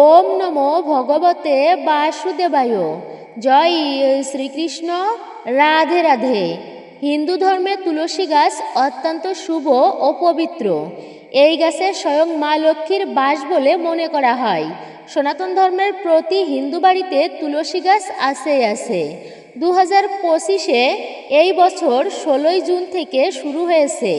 ওম নমো ভগবতে বাসুদেবায়। জয় শ্রীকৃষ্ণ। রাধে রাধে। হিন্দু ধর্মে তুলসী গাছ অত্যন্ত শুভ ও পবিত্র। এই গাছে স্বয়ং মা লক্ষ্মীর বাস বলে মনে করা হয়। সনাতন ধর্মের প্রতি হিন্দু বাড়িতে তুলসী গাছ আছেই আছে। দু হাজার পঁচিশে এই বছর ষোলোই জুন থেকে শুরু হয়েছে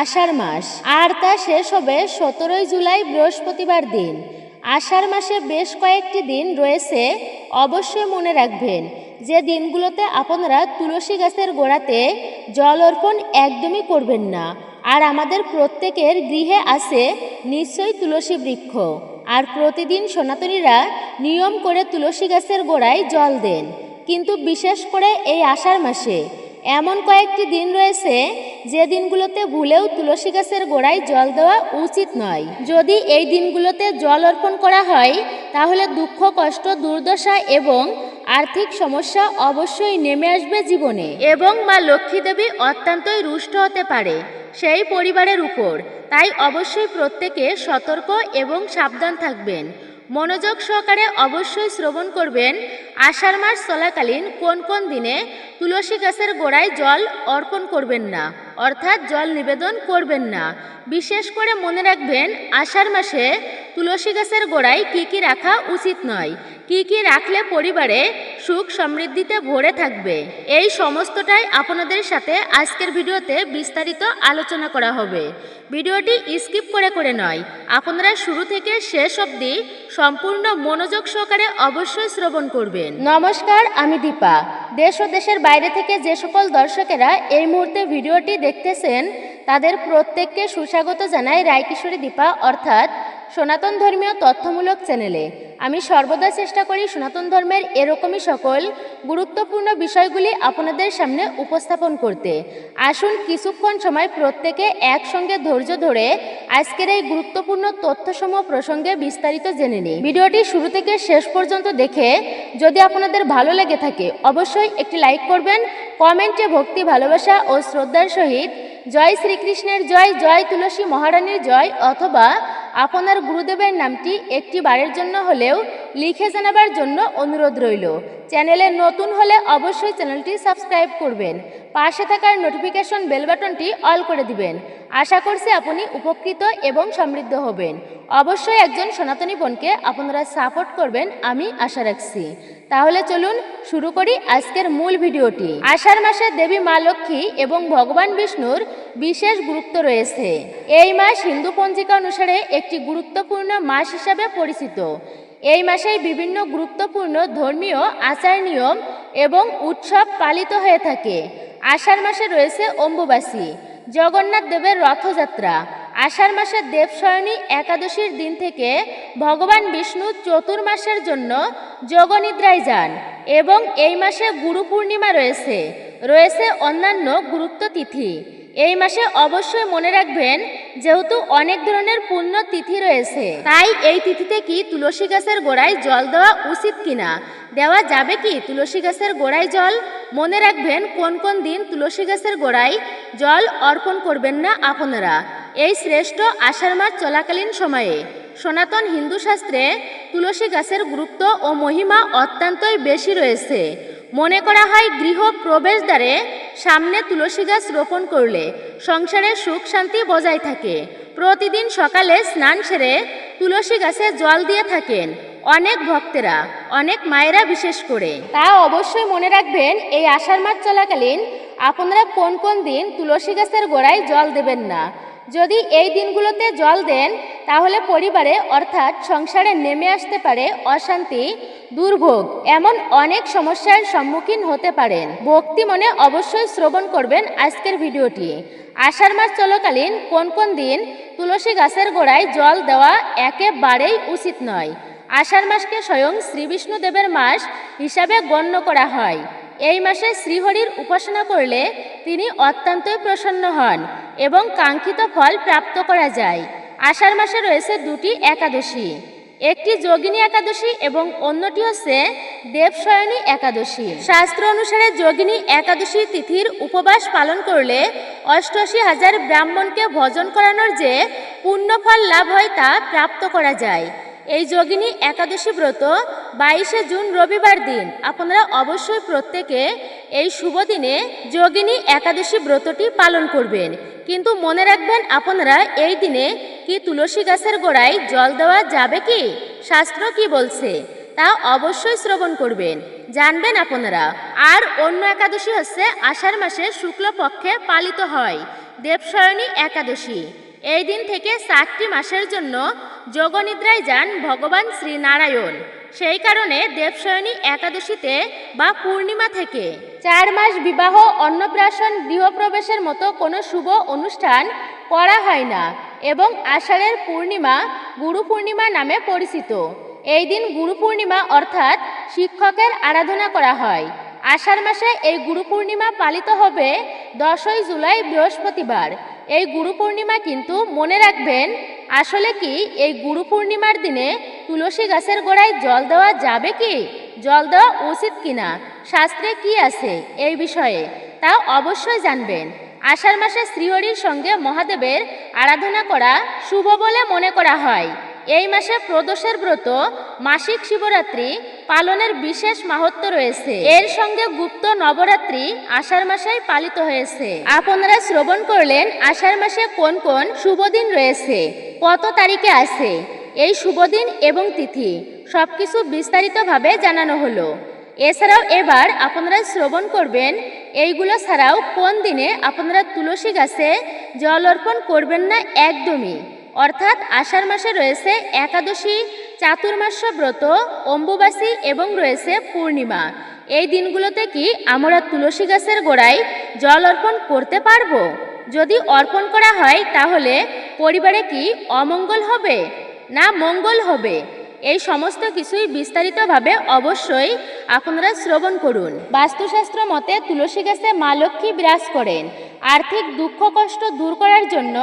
আষাঢ় মাস। আর তা শেষ হবে সতেরোই জুলাই বৃহস্পতিবার দিন। আষাঢ় মাসে বেশ কয়েকটি দিন রয়েছে, অবশ্যই মনে রাখবেন, যে দিনগুলোতে আপনারা তুলসী গাছের গোড়াতে জল অর্পণ একদমই করবেন না। আর আমাদের প্রত্যেকের গৃহে আছে নিশ্চয়ই তুলসী বৃক্ষ। আর প্রতিদিন সনাতনীরা নিয়ম করে তুলসী গাছের গোড়ায় জল দেন। কিন্তু বিশেষ করে এই আষাঢ় মাসে এমন কয়েকটি দিন রয়েছে যে দিনগুলোতে ভুলেও তুলসী গাছের গোড়ায় জল দেওয়া উচিত নয়। যদি এই দিনগুলোতে জল অর্পণ করা হয়, তাহলে দুঃখ, কষ্ট, দুর্দশা এবং আর্থিক সমস্যা অবশ্যই নেমে আসবে জীবনে এবং মা লক্ষ্মী দেবী অত্যন্তই রুষ্ট হতে পারে সেই পরিবারের উপর। তাই অবশ্যই প্রত্যেকে সতর্ক এবং সাবধান থাকবেন। মনোযোগ সহকারে অবশ্যই শ্রবণ করবেন। আষাঢ় মাস চলাকালীন কোন কোন দিনে তুলসী গাছের গোড়ায় জল অর্পণ করবেন না? অর্থাৎ জল নিবেদন করবেন না। বিশেষ করে মনে রাখবেন, আষাঢ় মাসে তুলসী গাছের গোড়ায় কী কী রাখা উচিত নয়? কী কী রাখলে পরিবারে সুখ সমৃদ্ধিতে ভরে থাকবে। এই সমস্তটাই আপনাদের সাথে আজকের ভিডিওতে বিস্তারিত আলোচনা করা হবে। ভিডিওটি স্কিপ করে করে নয়, আপনারা শুরু থেকে শেষ অবধি সম্পূর্ণ মনোযোগ সহকারে অবশ্যই শ্রবণ করবেন। নমস্কার, আমি দীপা। দেশ ও দেশের বাইরে থেকে যে সকল দর্শকেরা এই মুহূর্তে ভিডিওটি দেখতেছেন, তাদের প্রত্যেককে সুস্বাগত জানাই রায়কিশোরী দীপা, অর্থাৎ সনাতন ধর্মীয় তথ্যমূলক চ্যানেলে আমি সর্বদা চেষ্টা করি সনাতন ধর্মের এরকমই সকল গুরুত্বপূর্ণ বিষয়গুলি আপনাদের সামনে উপস্থাপন করতে। আসুন কিছুক্ষণ সময় প্রত্যেকে একসঙ্গে ধৈর্য ধরে আজকের এই গুরুত্বপূর্ণ তথ্যসমূহ প্রসঙ্গে বিস্তারিত জেনে নিই। ভিডিওটি শুরু থেকে শেষ পর্যন্ত দেখে যদি আপনাদের ভালো লেগে থাকে, অবশ্যই একটি লাইক করবেন, কমেন্টে ভক্তি, ভালোবাসা ও শ্রদ্ধার সহিত জয় শ্রীকৃষ্ণের জয় জয় তুলসী মহারানীর জয় অথবা আপনার গুরুদেবের নামটি একটি বারের জন্য হলেও লিখে জানাবার জন্য অনুরোধ রইল। চ্যানেলে নতুন হলে অবশ্যই চ্যানেলটি সাবস্ক্রাইব করবেন। পাশে থাকার নোটিফিকেশন বেল বাটনটি অল করে দিবেন। আশা করছি আপনি উপকৃত এবং সমৃদ্ধ হবেন। অবশ্যই একজন সনাতনী বোনকে আপনারা সাপোর্ট করবেন, আমি আশা রাখছি। তাহলে চলুন শুরু করি আজকের মূল ভিডিওটি। আষাঢ় মাসে দেবী মা লক্ষ্মী এবং ভগবান বিষ্ণুর বিশেষ গুরুত্ব রয়েছে। এই মাস হিন্দু পঞ্জিকা অনুসারে একটি গুরুত্বপূর্ণ মাস হিসাবে পরিচিত। এই মাসেই বিভিন্ন গুরুত্বপূর্ণ ধর্মীয়, আচার নিয়ম এবং উৎসব পালিত হয়ে থাকে। আষাঢ় মাসে রয়েছে অম্বুবাসী জগন্নাথ দেবের রথযাত্রা। আষাঢ় মাসের দেবশয়নী একাদশীর দিন থেকে ভগবান বিষ্ণু চতুর্মাসের জন্য যোগনিদ্রায় যান এবং এই মাসে গুরু পূর্ণিমা রয়েছে। রয়েছে অন্যান্য গুরুত্ব তিথি। এই মাসে অবশ্যই মনে রাখবেন যেহেতু অনেক ধরনের পুণ্য তিথি রয়েছে। তাই এই তিথিতে কি তুলসী গাছের গোড়ায় জল দেওয়া উচিত কিনা? দেওয়া যাবে কি তুলসী গাছের গোড়ায় জল? মনে রাখবেন কোন কোন দিন তুলসী গাছের গোড়ায় জল অর্পণ করবেন না আপনারা। এই শ্রেষ্ঠ আষাঢ় মাস চলাকালীন সময়ে সনাতন হিন্দু শাস্ত্রে তুলসী গাছের গুরুত্ব ও মহিমা অত্যন্তই বেশি রয়েছে। মনে করা হয় গৃহ প্রবেশদ্বারে সামনে তুলসী গাছ রোপণ করলে সংসারে সুখ শান্তি বজায় থাকে। প্রতিদিন সকালে স্নান সেরে তুলসী গাছে জল দিয়ে থাকেন অনেক ভক্তেরা, অনেক মায়েরা বিশেষ করে। তা অবশ্যই মনে রাখবেন, এই আষাঢ় মাস চলাকালীন আপনারা কোন কোন দিন তুলসী গাছের গোড়ায় জল দেবেন না। যদি এই দিনগুলোতে জল দেন, তাহলে পরিবারে, অর্থাৎ সংসারে নেমে আসতে পারে অশান্তি, দুর্ভোগ, এমন অনেক সমস্যার সম্মুখীন হতে পারেন। ভক্তি মনে অবশ্যই শ্রবণ করবেন আজকের ভিডিওটি। আষাঢ় মাস চলাকালীন কোন কোন দিন তুলসী গাছের গোড়ায় জল দেওয়া একেবারেই উচিত নয়। আষাঢ় মাসকে স্বয়ং শ্রী বিষ্ণুদেবের মাস হিসাবে গণ্য করা হয়। এই মাসে শ্রীহরির উপাসনা করলে তিনি অত্যন্তই প্রসন্ন হন এবং কাঙ্ক্ষিত ফল প্রাপ্ত করা যায়। আষাঢ় মাসে রয়েছে দুটি একাদশী। একটি যোগিনী একাদশী এবং অন্যটি হচ্ছে দেবশয়নী একাদশী। শাস্ত্র অনুসারে যোগিনী একাদশী তিথির উপবাস পালন করলে অষ্টআশি হাজার ব্রাহ্মণকে ভজন করানোর যে পুণ্যফল লাভ হয় তা প্রাপ্ত করা যায়। এই যোগিনী একাদশী ব্রত বাইশে জুন রবিবার দিন। আপনারা অবশ্যই প্রত্যেকে এই শুভ দিনে যোগিনী একাদশী ব্রতটি পালন করবেন। কিন্তু মনে রাখবেন, আপনারা এই দিনে কি তুলসী গাছের গোড়ায় জল দেওয়া যাবে কি? শাস্ত্র কি বলছে? তা অবশ্যই শ্রবণ করবেন। জানবেন আপনারা। আর অন্য একাদশী হচ্ছে আষাঢ় মাসে শুক্লপক্ষে পালিত হয়। দেবশয়নী একাদশী। এই দিন থেকে সাতটি মাসের জন্য যোগনিদ্রায় যান ভগবান শ্রীনারায়ণ। সেই কারণে দেবশয়নী একাদশীতে বা পূর্ণিমা থেকে চার মাস বিবাহ, অন্নপ্রাশন, গৃহপ্রবেশের মতো কোনো শুভ অনুষ্ঠান করা হয় না এবং আষাঢ়ের পূর্ণিমা গুরু পূর্ণিমা নামে পরিচিত। এই দিন গুরু পূর্ণিমা অর্থাৎ শিক্ষকের আরাধনা করা হয়। আষাঢ় মাসে এই গুরু পূর্ণিমা পালিত হবে দশই জুলাই বৃহস্পতিবার। এই গুরু পূর্ণিমা কিন্তু মনে রাখবেন, আসলে কি এই গুরু পূর্ণিমার দিনে তুলসী গাছের গোড়ায় জল দেওয়া যাবে কি? জল দেওয়া উচিত কিনা? শাস্ত্রে কি আছে এই বিষয়ে? তা অবশ্যই জানবেন। আষাঢ় মাসে শ্রীহরির সঙ্গে মহাদেবের আরাধনা করা শুভ বলে মনে করা হয়। এই মাসে প্রদোষের ব্রত, মাসিক শিবরাত্রি পালনের বিশেষ মাহাত্ম রয়েছে। এর সঙ্গে গুপ্ত নবরাত্রি আষাঢ় মাসেই পালিত হয়েছে। আপনারা শ্রবণ করলেন, আষাঢ় মাসে কোন কোন শুভ দিন রয়েছে, কত তারিখে আছে, এই শুভ দিন এবং তিথি সবকিছু বিস্তারিতভাবে জানানো হলো। এছাড়াও এবার আপনারা শ্রবণ করবেন, এইগুলো ছাড়াও কোন দিনে আপনারা তুলসী গাছে জল অর্পণ করবেন না একদমই। অর্থাৎ আষাঢ় মাসে রয়েছে একাদশী, চাতুর্মাস্য ব্রত অম্বুবাসী এবং রয়েছে পূর্ণিমা। এই দিনগুলোতে কি আমরা তুলসী গাছের গোড়ায় জল অর্পণ করতে পারব? যদি অর্পণ করা হয়, তাহলে পরিবারে কি অমঙ্গল হবে? না মঙ্গল হবে? এই সমস্ত কিছুই বিস্তারিতভাবে অবশ্যই আপনারা শ্রবণ করুন। বাস্তুশাস্ত্র মতে তুলসী গাছে মা লক্ষ্মী বিরাজ করেন। আর্থিক দুঃখ কষ্ট দূর করার জন্য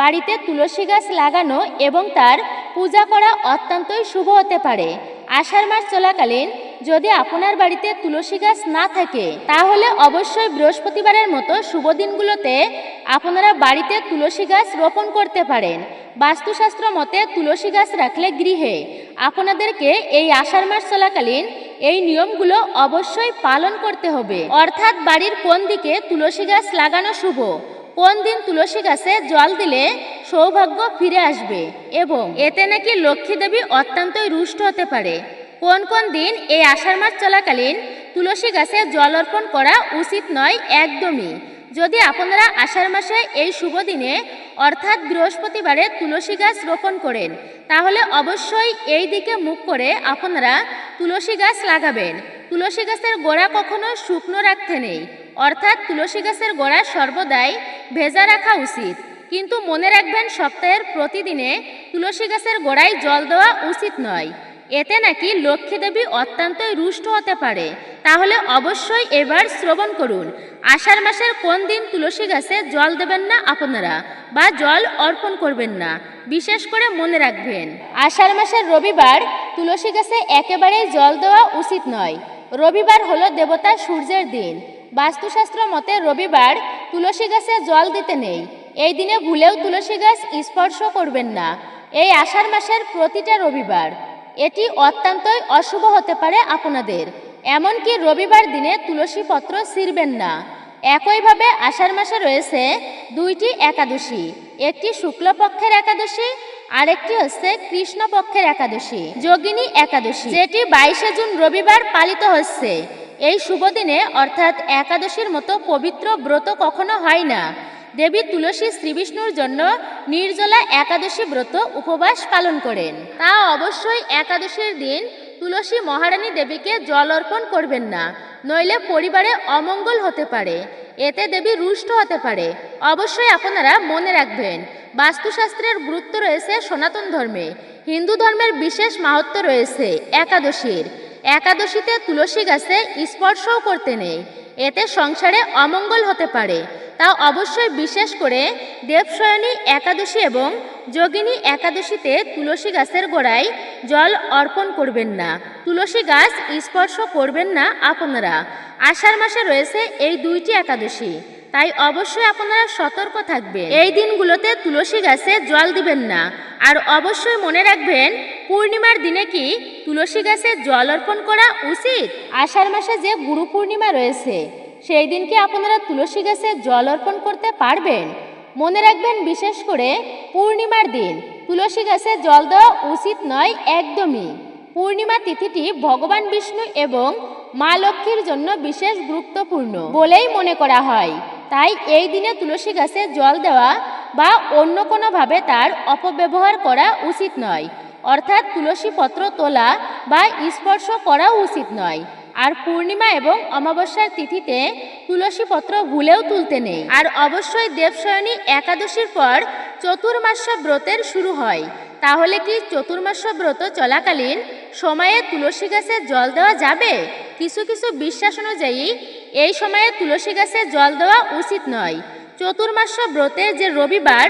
বাড়িতে তুলসী গাছ লাগানো এবং তার পূজা করা অত্যন্তই শুভ হতে পারে। আষাঢ় মাস চলাকালীন যদি আপনার বাড়িতে তুলসী গাছ না থাকে, তাহলে অবশ্যই বৃহস্পতিবারের মতো শুভ দিনগুলোতে আপনারা বাড়িতে তুলসী গাছ রোপণ করতে পারেন। বাস্তুশাস্ত্র মতে তুলসী গাছ রাখলে গৃহে আপনাদেরকে এই আষাঢ় মাস চলাকালীন এই নিয়মগুলো অবশ্যই পালন করতে হবে। অর্থাৎ বাড়ির কোন দিকে তুলসী গাছ লাগানো শুভ, কোন দিন তুলসী গাছে জল দিলে সৌভাগ্য ফিরে আসবে এবং এতে নাকি লক্ষ্মী দেবী অত্যন্তই রুষ্ট হতে পারে। কোন কোন দিন এই আষাঢ় মাস চলাকালীন তুলসী গাছে জল অর্পণ করা উচিত নয় একদমই। যদি আপনারা আষাঢ় মাসে এই শুভ দিনে, অর্থাৎ বৃহস্পতিবারে তুলসী গাছ রোপণ করেন, তাহলে অবশ্যই এই দিকে মুখ করে আপনারা তুলসী গাছ লাগাবেন। তুলসী গাছের গোড়া কখনো শুকনো রাখতে নেই, অর্থাৎ তুলসী গাছের গোড়া সর্বদাই ভেজা রাখা উচিত। কিন্তু মনে রাখবেন সপ্তাহের প্রতিদিনে তুলসী গাছের গোড়ায় জল দেওয়া উচিত নয়। এতে নাকি লক্ষ্মী দেবী অত্যন্তই রুষ্ট হতে পারে। তাহলে অবশ্যই এবার শ্রবণ করুন। আষাঢ় মাসের কোন দিন তুলসী গাছে জল দেবেন না আপনারা বা জল অর্পণ করবেন না? বিশেষ করে মনে রাখবেন, আষাঢ় মাসের রবিবার তুলসী গাছে একেবারেই জল দেওয়া উচিত নয়। রবিবার হলো দেবতা সূর্যের দিন। বাস্তুশাস্ত্র মতে রবিবার তুলসী গাছে জল দিতে নেই। এই দিনে ভুলেও তুলসী গাছ স্পর্শ করবেন না। এই আষাঢ় মাসের প্রতিটা রবিবার। এটি অত্যন্তই অশুভ হতে পারে আপনাদের, এমনকি রবিবার দিনে তুলসী পত্র ছিঁড়বেন না। একইভাবে আষাঢ় মাসে রয়েছে দুইটি একাদশী, একটি শুক্লপক্ষের একাদশী, আরেকটি হচ্ছে কৃষ্ণপক্ষের একাদশী, যোগিনী একাদশী, যেটি বাইশে জুন রবিবার পালিত হচ্ছে। এই শুভ দিনে অর্থাৎ একাদশীর মতো পবিত্র ব্রত কখনো হয় না। দেবী তুলসী শ্রীবিষ্ণুর জন্য নির্জলা একাদশী ব্রত উপবাস পালন করেন। তা অবশ্যই একাদশীর দিন তুলসী মহারানী দেবীকে জল অর্পণ করবেন না, নইলে পরিবারে অমঙ্গল হতে পারে। এতে দেবী রুষ্ট হতে পারে। অবশ্যই আপনারা মনে রাখবেন, বাস্তুশাস্ত্রের গুরুত্ব রয়েছে সনাতন ধর্মে। হিন্দু ধর্মের বিশেষ মাহাত্ম রয়েছে একাদশীর। একাদশীতে তুলসী গাছে স্পর্শও করতে নেই। এতে সংসারে অমঙ্গল হতে পারে। তা অবশ্যই বিশেষ করে দেবশয়নী একাদশী এবং যোগিনী একাদশীতে তুলসী গাছের গোড়ায় জল অর্পণ করবেন না। তুলসী গাছ স্পর্শ করবেন না আপনারা। আষাঢ় মাসে রয়েছে এই দুইটি একাদশী। তাই অবশ্যই আপনারা সতর্ক থাকবেন। এই দিনগুলোতে তুলসী গাছে জল দিবেন না। আর অবশ্যই মনে রাখবেন, পূর্ণিমার দিনে কি তুলসী গাছে জল অর্পণ করা উচিত? আষাঢ় মাসে যে গুরু পূর্ণিমা রয়েছে সেই দিন কি আপনারা তুলসী গাছে জল অর্পণ করতে পারবেন? মনে রাখবেন, বিশেষ করে পূর্ণিমার দিন, তুলসী গাছে জল দেওয়া উচিত নয় একদমই। পূর্ণিমা তিথিটি ভগবান বিষ্ণু এবং মা লক্ষ্মীর জন্য বিশেষ গুরুত্বপূর্ণ বলেই মনে করা হয়। তাই এই দিনে তুলসী গাছে জল দেওয়া বা অন্য কোনোভাবে তার অপব্যবহার করা উচিত নয়। অর্থাৎ তুলসী পত্র তোলা বা স্পর্শ করা উচিত নয়। আর পূর্ণিমা এবং অমাবস্যার তিথিতে তুলসী পত্র ভুলেও তুলতে নেই। আর অবশ্যই দেবশয়নী একাদশীর পর চতুর্মাস্য ব্রতের শুরু হয়। তাহলে কি চতুর্মাস্য ব্রত চলাকালীন সময়ে তুলসী গাছে জল দেওয়া যাবে? কিছু কিছু বিশ্বাস অনুযায়ী, এই সময়ে তুলসী গাছে জল দেওয়া উচিত নয়। চতুর্মাস্য ব্রতের যে রবিবার,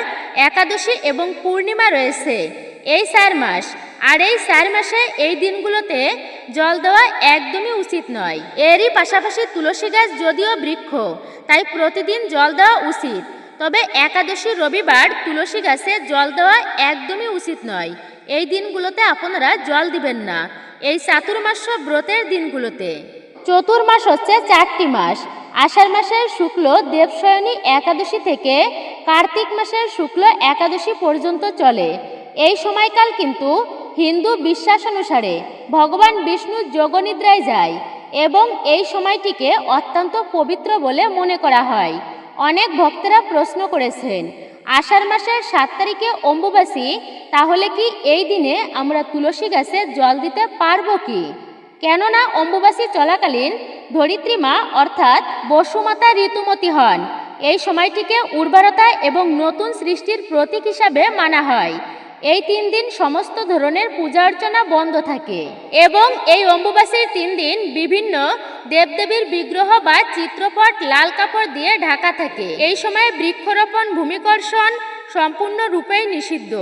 একাদশী এবং পূর্ণিমা রয়েছে, এই চার মাস আর এই চার মাসে এই দিনগুলোতে জল দেওয়া একদমই উচিত নয়। এরই পাশাপাশি তুলসী গাছ যদিও বৃক্ষ, তাই প্রতিদিন জল দেওয়া উচিত। তবে একাদশী রবিবার তুলসী গাছে জল দেওয়া একদমই উচিত নয়। এই দিনগুলোতে আপনারা জল দিবেন না। এই চাতুর্মাস্য ব্রতের দিনগুলোতে। চতুর্মাস হচ্ছে চারটি মাস। আষাঢ় মাসের শুক্ল দেবশয়নী একাদশী থেকে কার্তিক মাসের শুক্ল একাদশী পর্যন্ত চলে। এই সময়কাল কিন্তু হিন্দু বিশ্বাস অনুসারে ভগবান বিষ্ণু যোগনিদ্রায় যায় এবং এই সময়টিকে অত্যন্ত পবিত্র বলে মনে করা হয়। অনেক ভক্তরা প্রশ্ন করেছেন, আষাঢ় মাসের সাত তারিখে অম্বুবাসী তাহলে কি এই দিনে আমরা তুলসী গাছে জল দিতে পারব কি? কেননা অম্বুবাসী চলাকালীন ধরিত্রী মা অর্থাৎ বসুমাতা ঋতুমতী হন। এই সময়টিকে উর্বরতা এবং নতুন সৃষ্টির প্রতীক হিসাবে মানা হয়। এই তিন দিন সমস্ত ধরনের পূজা অর্চনা বন্ধ থাকে এবং এই অম্বুবাসীর তিন দিন বিভিন্ন দেবদেবীর বিগ্রহ বা চিত্রপট, লাল কাপড় দিয়ে ঢাকা থাকে। এই সময়ে বৃক্ষরোপণ, ভূমিকর্ষণ সম্পূর্ণরূপেই নিষিদ্ধ।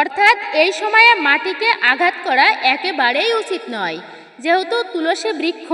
অর্থাৎ এই সময়ে মাটিকে আঘাত করা একেবারেই উচিত নয়। যেহেতু তুলসী বৃক্ষ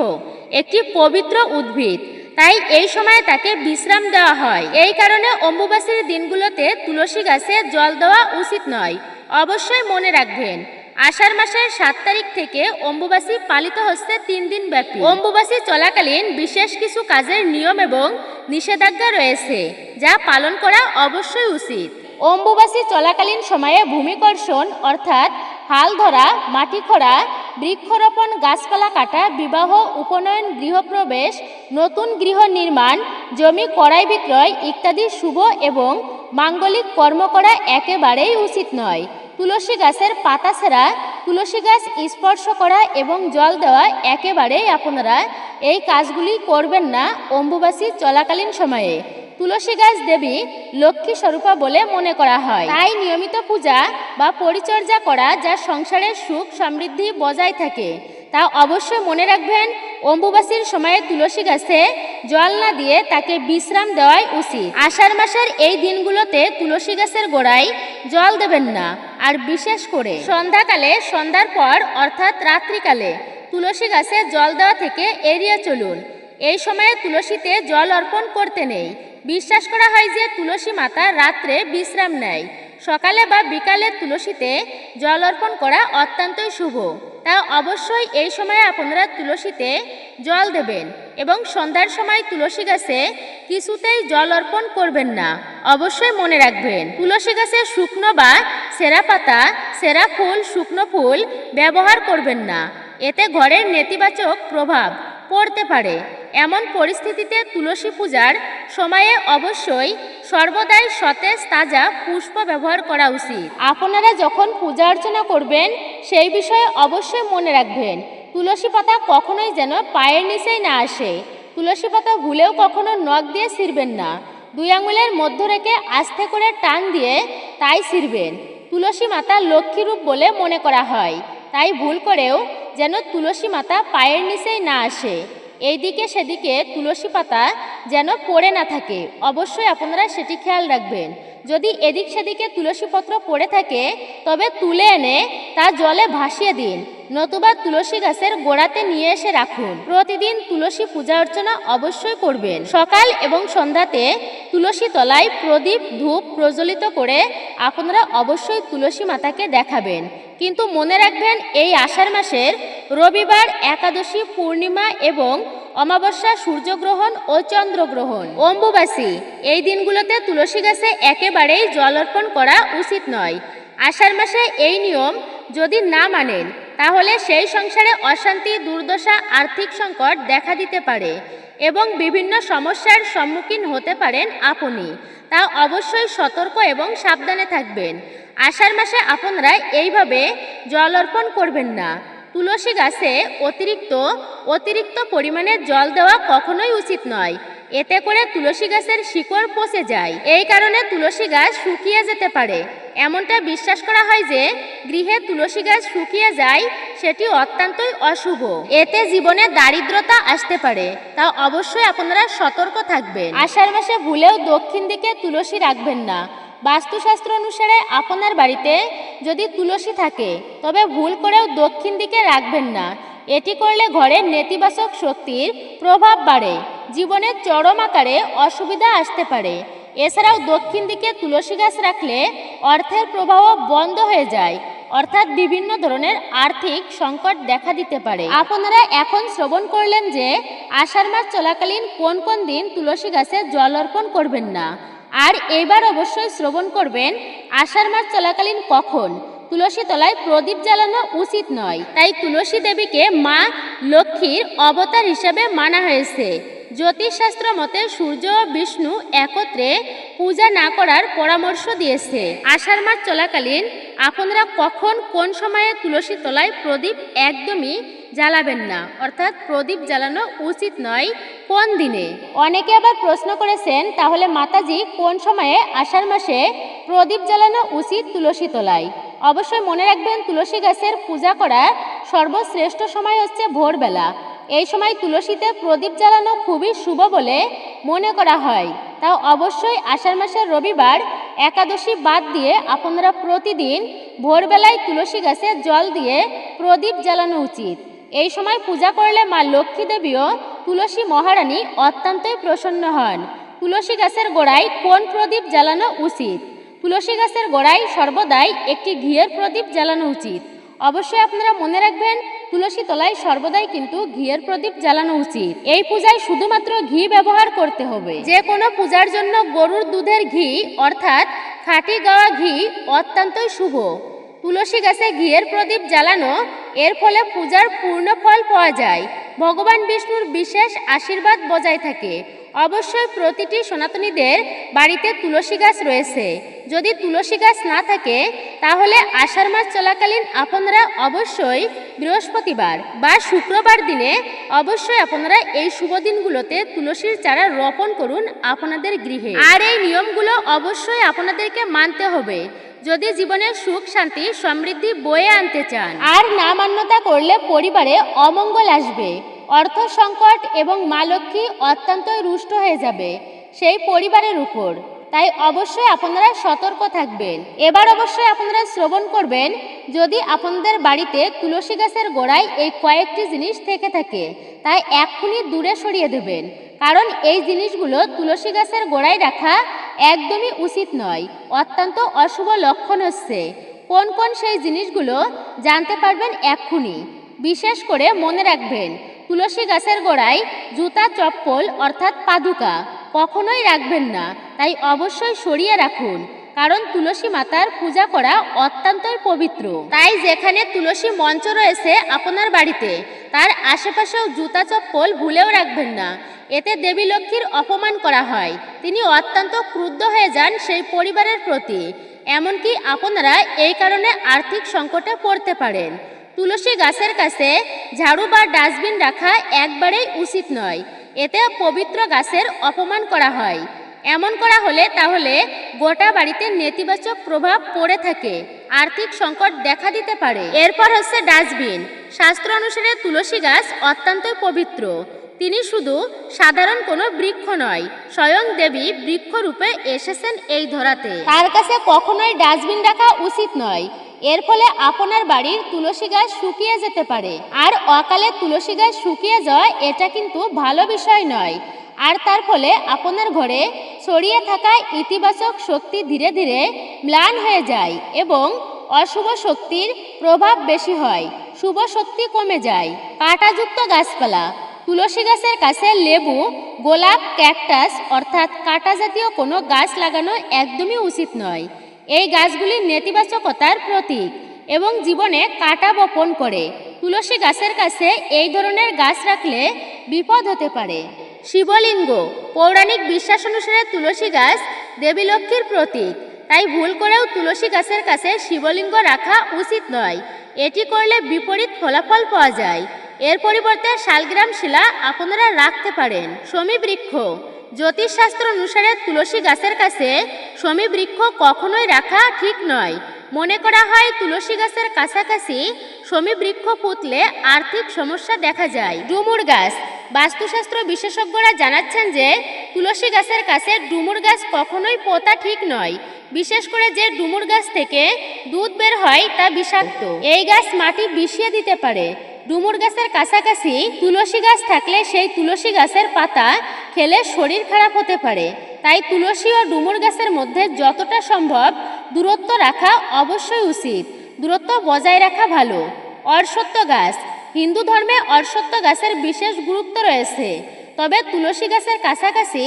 একটি পবিত্র উদ্ভিদ, তাই এই সময়ে তাকে বিশ্রাম দেওয়া হয়। এই কারণে অম্বুবাসীর দিনগুলোতে তুলসী গাছে জল দেওয়া উচিত নয়। অবশ্যই মনে রাখবেন, আষাঢ় মাসের সাত তারিখ থেকে অম্বুবাসী পালিত হচ্ছে তিন দিন ব্যাপী। অম্বুবাসী চলাকালীন বিশেষ কিছু কাজের নিয়ম এবং নিষেধাজ্ঞা রয়েছে, যা পালন করা অবশ্যই উচিত। অম্বুবাসী চলাকালীন সময়ে ভূমিকর্ষণ, অর্থাৎ হাল ধরা, মাটি খোঁড়া, বৃক্ষরোপণ, গাছপালা কাটা, বিবাহ, উপনয়ন, গৃহপ্রবেশ, নতুন গৃহ নির্মাণ, জমি কড়াই বিক্রয় ইত্যাদি শুভ এবং মাঙ্গলিক কর্ম করা একেবারেই উচিত নয়। তুলসী গাছের পাতা ছেঁড়া, তুলসী গাছ স্পর্শ করা এবং জল দেওয়া একেবারেই আপনারা এই কাজগুলি করবেন না অম্বুবাসী চলাকালীন সময়ে। তুলসী গাছ দেবী লক্ষ্মী স্বরূপা বলে মনে করা হয়। তাই নিয়মিত পূজা বা পরিচর্যা করা যা সংসারের সুখ সমৃদ্ধি বজায় থাকে, তা অবশ্যই মনে রাখবেন অম্বুবাসীর সময়ে তুলসী গাছে জল না দিয়ে তাকে বিশ্রাম দেওয়াই উচিত। আষাঢ় মাসের এই দিনগুলোতে তুলসী গাছের গোড়ায় জল দেবেন না, আর বিশেষ করে সন্ধ্যাকালে, সন্ধ্যার পর অর্থাৎ রাত্রিকালে তুলসী গাছে জল দেওয়া থেকে এড়িয়ে চলুন। এই সময়ে তুলসীতে জল অর্পণ করতে নেই বিশ্বাস করা হয় যে তুলসী মাতা রাত্রে বিশ্রাম নেয়। সকালে বা বিকালে তুলসীতে জল অর্পণ করা অত্যন্তই শুভ। তা অবশ্যই এই সময়ে আপনারা তুলসীতে জল দেবেন এবং সন্ধ্যার সময় তুলসী গাছে কিছুতেই জল অর্পণ করবেন না। অবশ্যই মনে রাখবেন, তুলসী গাছে শুকনো বা সেরা পাতা, সেরা ফুল, শুকনো ফুল ব্যবহার করবেন না। এতে ঘরের নেতিবাচক প্রভাব পড়তে পারে। এমন পরিস্থিতিতে তুলসী পূজার সময়ে অবশ্যই সর্বদাই সতেজ তাজা পুষ্প ব্যবহার করা উচিত। আপনারা যখন পূজা অর্চনা করবেন, সেই বিষয়ে অবশ্যই মনে রাখবেন, তুলসী পাতা কখনোই যেন পায়ের নিচেই না আসে। তুলসী পাতা ভুলেও কখনো নখ দিয়ে ছিঁড়বেন না। দুই আঙুলের মধ্য রেখে আস্তে করে টান দিয়ে তাই ছিঁড়বেন। তুলসী মাতা লক্ষ্মীরূপ বলে মনে করা হয়। তাই ভুল করেও যেন তুলসী মাতা পায়ের নিচেই না আসে। এইদিকে সেদিকে তুলসী পাতা যেন পড়ে না থাকে। অবশ্যই আপনারা সেটি খেয়াল রাখবেন। যদি এদিক সেদিকে তুলসী পত্র পড়ে থাকে, তবে তুলে এনে তা জলে ভাসিয়ে দিন। নতুবা তুলসী গাছের গোড়াতে নিয়ে এসে রাখুন। প্রতিদিন তুলসী পূজা অর্চনা অবশ্যই করবেন। সকাল এবং সন্ধ্যাতে তুলসী তলায় প্রদীপ, ধূপ প্রজ্বলিত করে আপনারা অবশ্যই তুলসী মাতাকে দেখাবেন। কিন্তু মনে রাখবেন, এই আষাঢ় মাসের রবিবার একাদশী, পূর্ণিমা এবং অমাবস্যা সূর্যগ্রহণ ও চন্দ্রগ্রহণ। অম্বুবাসী এই দিনগুলোতে তুলসী গাছে একেবারেই জল অর্পণ করা উচিত নয়। আষাঢ় মাসে এই নিয়ম যদি না মানেন, তাহলে সেই সংসারে অশান্তি, দুর্দশা, আর্থিক সংকট দেখা দিতে পারে এবং বিভিন্ন সমস্যার সম্মুখীন হতে পারেন আপনি। তা অবশ্যই সতর্ক এবং সাবধানে থাকবেন। আষাঢ় মাসে আপনারা এইভাবে জল অর্পণ করবেন না। তুলসী গাছে অতিরিক্ত অতিরিক্ত পরিমাণে জল দেওয়া কখনোই উচিত নয়। এতে করে তুলসী গাছের শিকড় পচে যায়। এই কারণে তুলসী গাছ শুকিয়ে যেতে পারে। এমনটা বিশ্বাস করা হয় যে, গৃহে তুলসী গাছ শুকিয়ে যায়, সেটি অত্যন্তই অশুভ। এতে জীবনে দারিদ্রতা আসতে পারে, তা অবশ্যই আপনারা সতর্ক থাকবেন। আষাঢ় মাসে ভুলেও দক্ষিণ দিকে তুলসী রাখবেন না। বাস্তুশাস্ত্র অনুসারে আপনার বাড়িতে যদি তুলসী থাকে, তবে ভুল করেও দক্ষিণ দিকে রাখবেন না। এটি করলে ঘরে নেতিবাচক শক্তির প্রভাব বাড়ে। জীবনে চরম আকারে অসুবিধা আসতে পারে। এছাড়াও দক্ষিণ দিকে তুলসী গাছ রাখলে অর্থের প্রবাহ বন্ধ হয়ে যায়, অর্থাৎ বিভিন্ন ধরনের আর্থিক সংকট দেখা দিতে পারে। আপনারা এখন শ্রবণ করলেন যে আষাঢ় মাস চলাকালীন কোন কোন দিন তুলসী গাছে জল অর্পণ করবেন না। আর এবার অবশ্যই শ্রবণ করবেন, আষাঢ় মাস চলাকালীন কখন? তুলসী তলায় প্রদীপ জ্বালানো উচিত নয়। তাই তুলসী দেবীকে মা লক্ষ্মীর অবতার হিসাবে মানা হয়েছে। জ্যোতিষশাস্ত্র মতে সূর্য বিষ্ণু একত্রে পূজা না করার পরামর্শ দিয়েছে। আষাঢ় মাস চলাকালীন আপনারা কখন কোন সময়ে তুলসী তলায় প্রদীপ একদমই জ্বালাবেন না? অর্থাৎ প্রদীপ জ্বালানো উচিত নয় কোন দিনে? অনেকে আবার প্রশ্ন করেছেন, তাহলে মাতাজি কোন সময়ে আষাঢ় মাসে প্রদীপ জ্বালানো উচিত তুলসী তলায়? অবশ্যই মনে রাখবেন, তুলসী গাছের পূজা করার সর্বশ্রেষ্ঠ সময় হচ্ছে ভোরবেলা। এই সময় তুলসীতে প্রদীপ জ্বালানো খুবই শুভ বলে মনে করা হয়। তাও অবশ্যই আষাঢ় মাসের রবিবার একাদশী বাদ দিয়ে আপনারা প্রতিদিন ভোরবেলায় তুলসী গাছে জল দিয়ে প্রদীপ জ্বালানো উচিত। এই সময় পূজা করলে মা লক্ষ্মী দেবীও তুলসী মহারানী অত্যন্তই প্রসন্ন হন। তুলসী গাছের গোড়ায় কোন প্রদীপ জ্বালানো উচিত? তুলসী গাছের গোড়ায় সর্বদাই একটি ঘিয়ের প্রদীপ জ্বালানো উচিত। অবশ্যই আপনারা মনে রাখবেন তুলসী তলায় সর্বদাই কিন্তু ঘিয়ের প্রদীপ জ্বালানো উচিত। এই পূজায় শুধুমাত্র ঘি ব্যবহার করতে হবে। যে কোনো পূজার জন্য গরুর দুধের ঘি, অর্থাৎ খাটি গাওয়া ঘি, অত্যন্তই শুভ। তুলসী গাছে ঘিয়ের প্রদীপ জ্বালানো, এর ফলে পূজার পূর্ণ ফল পাওয়া যায়। ভগবান বিষ্ণুর বিশেষ আশীর্বাদ বজায় থাকে। অবশ্যই প্রতিটি সনাতনীদের বাড়িতে তুলসী গাছ রয়েছে। যদি তুলসী গাছ না থাকে, তাহলে আষাঢ় মাস চলাকালীন আপনারা অবশ্যই বৃহস্পতিবার বা শুক্রবার দিনে অবশ্যই আপনারা এই শুভ দিনগুলোতে তুলসীর চারা রোপণ করুন আপনাদের গৃহে। আর এই নিয়মগুলো অবশ্যই আপনাদেরকে মানতে হবে। যদি জীবনে সুখ, শান্তি, সমৃদ্ধি বয়ে আনতে চান। আর না মান্যতা করলে পরিবারে অমঙ্গল আসবে। অর্থ সংকট এবং মা লক্ষ্মী অত্যন্তই রুষ্ট হয়ে যাবে সেই পরিবারের উপর। তাই অবশ্যই আপনারা সতর্ক থাকবেন। এবার অবশ্যই আপনারা শ্রবণ করবেন, যদি আপনাদের বাড়িতে তুলসী গাছের গোড়ায় এই কয়েকটি জিনিস থেকে থাকে, তাই এক্ষুনি দূরে সরিয়ে দেবেন। কারণ এই জিনিসগুলো তুলসী গাছের গোড়ায় রাখা একদমই উচিত নয়, অত্যন্ত অশুভ লক্ষণ হচ্ছে। কোন কোন সেই জিনিসগুলো জানতে পারবেন এক্ষুনি। বিশেষ করে মনে রাখবেন তুলসী গাছের গোড়ায় জুতা চপ্পল অর্থাৎ পাদুকা কখনোই রাখবেন না, তাই অবশ্যই সরিয়ে রাখুন, কারণ তুলসী মাতার পূজা করা অত্যন্তই পবিত্র। তাই যেখানে তুলসী মঞ্চ রয়েছে আপনার বাড়িতে, তার আশেপাশেও জুতা চপ্পল ভুলেও রাখবেন না। এতে দেবী লক্ষ্মীর অপমান করা হয়, তিনি অত্যন্ত ক্রুদ্ধ হয়ে যান সেই পরিবারের প্রতি। এমনকি আপনারা এই কারণে আর্থিক সংকটে পড়তে পারেন। তুলসী গাছের কাছে ঝাড়ু বা ডাস্টবিন রাখা একবারেই উচিত নয়। এতে পবিত্র গাছের অপমান করা হয়। এমন করা হলে তাহলে গোটা বাড়িতে নেতিবাচক প্রভাব পড়ে থাকে, আর্থিক সংকট দেখা দিতে পারে। এরপর হচ্ছে ডাস্টবিন। শাস্ত্র অনুসারে তুলসী গাছ অত্যন্তই পবিত্র। তিনি শুধু সাধারণ কোনো বৃক্ষ নয়, স্বয়ং দেবী বৃক্ষরূপে এসেছেন এই ধরাতে। তার কাছে কখনোই ডাস্টবিন রাখা উচিত নয়। এর ফলে আপনার বাড়ির তুলসী গাছ শুকিয়ে যেতে পারে। আর অকালে তুলসী গাছ শুকিয়ে যাওয়া এটা কিন্তু ভালো বিষয় নয়। আর তার ফলে আপনার ঘরে ছড়িয়ে থাকা ইতিবাচক শক্তি ধীরে ধীরে ম্লান হয়ে যায় এবং অশুভ শক্তির প্রভাব বেশি হয়। শুভ শক্তি কমে যায়। কাঁটাযুক্ত গাছপালা, তুলসী গাছের কাছে লেবু, গোলাপ, ক্যাকটাস অর্থাৎ কাঁটা জাতীয় কোনো গাছ লাগানো একদমই উচিত নয়। এই গাছগুলি নেতিবাচকতার প্রতীক এবং জীবনে কাটা বপন করে। তুলসী গাছের কাছে এই ধরনের গাছ রাখলে বিপদ হতে পারে। শিবলিঙ্গ, পৌরাণিক বিশ্বাস অনুসারে তুলসী গাছ দেবী লক্ষ্মীর প্রতীক। তাই ভুল করেও তুলসী গাছের কাছে শিবলিঙ্গ রাখা উচিত নয়। এটি করলে বিপরীত ফলাফল পাওয়া যায়। এর পরিবর্তে শালগ্রাম শিলা আপনারা রাখতে পারেন। শমী বৃক্ষ জ্যোতিষশাস্ত্র অনুসারে তুলসী গাছের কাছে শমী বৃক্ষ কখনোই রাখা ঠিক নয়। মনে করা হয় তুলসী গাছের কাছাকাছি শমী বৃক্ষ পুতলে আর্থিক সমস্যা দেখা যায়। ডুমুর গাছ। বাস্তুশাস্ত্র বিশেষজ্ঞরা জানাচ্ছেন যে তুলসী গাছের কাছে ডুমুর গাছ কখনোই পোতা ঠিক নয়। বিশেষ করে যে ডুমুর গাছ থেকে দুধ বের হয় তা বিষাক্ত। এই গাছ মাটি বিষিয়ে দিতে পারে। ডুমুর গাছের কাছাকাছি তুলসী গাছ থাকলে সেই তুলসী গাছের পাতা খেলে শরীর খারাপ হতে পারে, তাই তুলসী ও ডুমুর গাছের মধ্যে যতটা সম্ভব দূরত্ব রাখা অবশ্যই উচিত। দূরত্ব বজায় রাখা ভালো। অর্শত্ব গাছ। হিন্দু ধর্মে অর্শত্ব গাছের বিশেষ গুরুত্ব রয়েছে। তবে তুলসী গাছের কাছাকাছি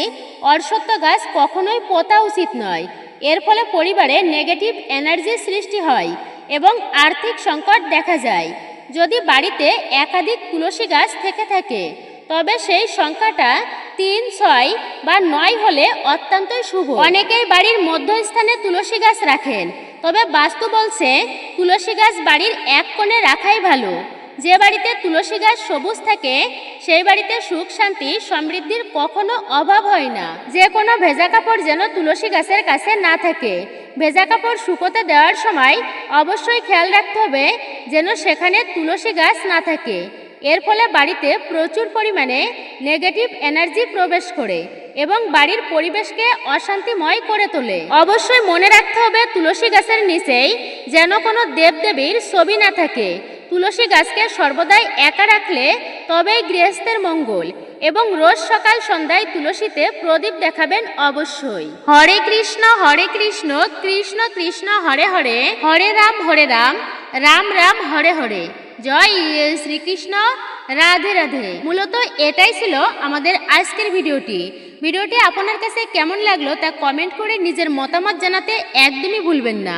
অর্শত্ব গাছ কখনোই পোতা উচিত নয়। এর ফলে পরিবারে নেগেটিভ এনার্জি সৃষ্টি হয় এবং আর্থিক সংকট দেখা যায়। যদি বাড়িতে একাধিক তুলসী গাছ থেকে থাকে তবে সেই সংখ্যাটা তিন, ছয় বা নয় হলে অত্যন্তই শুভ। অনেকেই বাড়ির মধ্যস্থানে তুলসী গাছ রাখেন, তবে বাস্তু বলছে তুলসী গাছ বাড়ির এক কোণে রাখাই ভালো। যে বাড়িতে তুলসী গাছ সবুজ থাকে, সেই বাড়িতে সুখ, শান্তি, সমৃদ্ধির কখনো অভাব হয় না। যে কোনো ভেজা কাপড় যেন তুলসী গাছের কাছে না থাকে। ভেজা কাপড় শুকোতে দেওয়ার সময় অবশ্যই খেয়াল রাখতে হবে যেন সেখানে তুলসী গাছ না থাকে। এর ফলে বাড়িতে প্রচুর পরিমাণে নেগেটিভ এনার্জি প্রবেশ করে এবং বাড়ির পরিবেশকে অশান্তিময় করে তোলে। অবশ্যই মনে রাখতে হবে তুলসী গাছের নিচেই যেন কোনো দেবদেবীর ছবি না থাকে। তুলসী গাছকে সর্বদাই একা রাখলে তবেই গৃহস্থের মঙ্গল এবং রোজ সকাল সন্ধ্যায় তুলসীতে প্রদীপ দেখাবেন অবশ্যই। হরে কৃষ্ণ হরে কৃষ্ণ কৃষ্ণ কৃষ্ণ, হরে হরে হরে রাম হরে রাম রাম রাম, হরে হরে। জয় শ্রীকৃষ্ণ, রাধে রাধে। মূলত এটাই ছিল আমাদের আজকের ভিডিওটি। ভিডিওটি আপনার কাছে কেমন লাগল তা কমেন্ট করে নিজের মতামত জানাতে একদমই ভুলবেন না।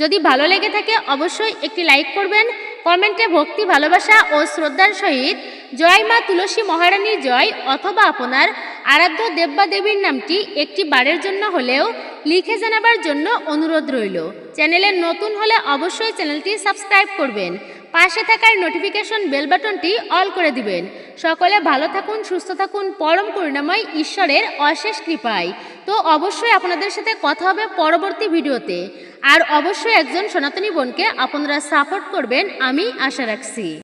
যদি ভালো লেগে থাকে অবশ্যই একটি লাইক করবেন, কমেন্টে ভক্তি, ভালোবাসা ও শ্রদ্ধার সহিত জয় মা তুলসী মহারানীর জয় অথবা আপনার আরাধ্য দেব্বা দেবীর নামটি একটি বারের জন্য হলেও লিখে জানাবার জন্য অনুরোধ রইল। চ্যানেলে নতুন হলে অবশ্যই চ্যানেলটি সাবস্ক্রাইব করবেন। পাশে থাকার নোটিফিকেশন বেল বাটনটি অল করে দিবেন। সকলে ভালো থাকুন, সুস্থ থাকুন, পরম করুণাময় ঈশ্বরের অশেষ কৃপায়। তো অবশ্যই আপনাদের সাথে কথা হবে পরবর্তী ভিডিওতে। আর অবশ্যই একজন সনাতনী বোনকে আপনারা সাপোর্ট করবেন, আমি আশা রাখছি।